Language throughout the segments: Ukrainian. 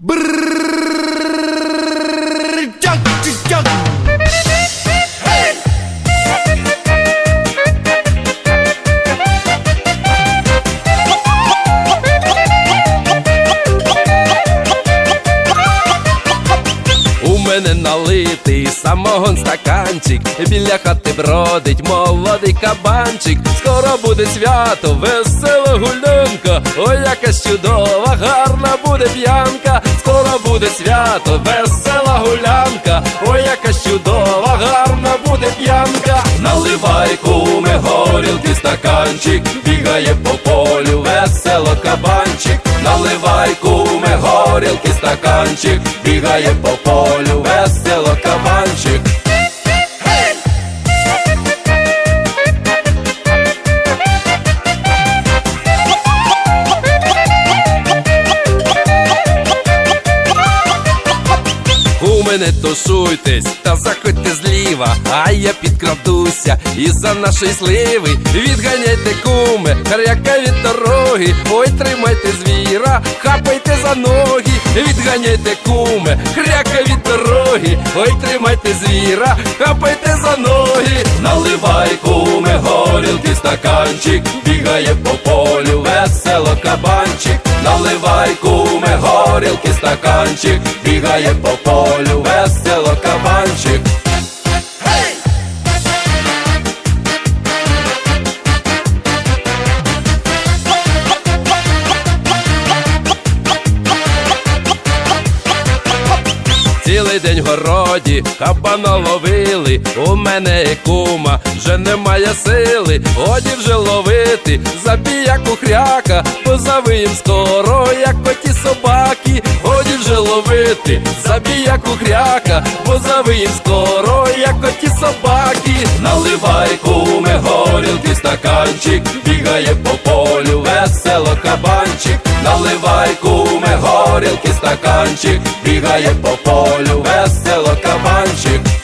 Brrrr, junk, junk. Мене налитий самогон стаканчик, біля хати бродить молодий кабанчик. Скоро буде свято, весела гулянка, ой, яка чудова, гарна буде п'янка. Скоро буде свято, весела гулянка, ой, яка чудова, гарна буде п'янка. Наливай куме горілки стаканчик, бігає по полю, весело кабанчик. Наливай куме горілки стаканчик, бігає по полю, мене тушуйтесь та заходьте зліва, а я підкрадуся і за нашої сливи. Відганяйте куме, харяка від дороги, ой, тримайте звіра, хапайте за ноги, відганяйте куме, хряка від дороги, ой, тримайте звіра, хапайте за ноги, наливай куме, горілки стаканчик, бігає по полю, весело кабанчик, наливай куме, горілки стаканчик, бігає по полю, весело кабанчик. Цілий день в городі кабана ловили, у мене і кума вже немає сили, годі вже ловити, забій як хряка, позавиєм скоро, ловити, забій як хряка, позавиєм скоро, як коті собаки, наливай куме горілки стаканчик, бігає по полю, весело кабанчик, наливай куме горілки стаканчик, бігає по полю, весело кабанчик.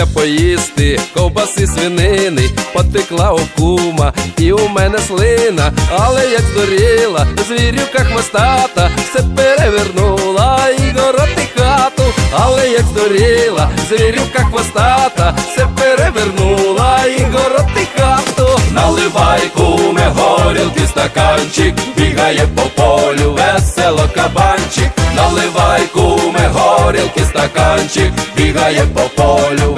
Хочеться поїсти. Ковбаси свинини, потекла у кума, і у мене слина, але як здуріла, звірюка хвостата, все перевернула. І город і хату, але як здуріла, звірюка хвостата, все перевернула. І город і хату. Наливай куме горілки стаканчик, бігає по полю, весело кабанчик, наливай куме горілки стаканчик, бігає по полю,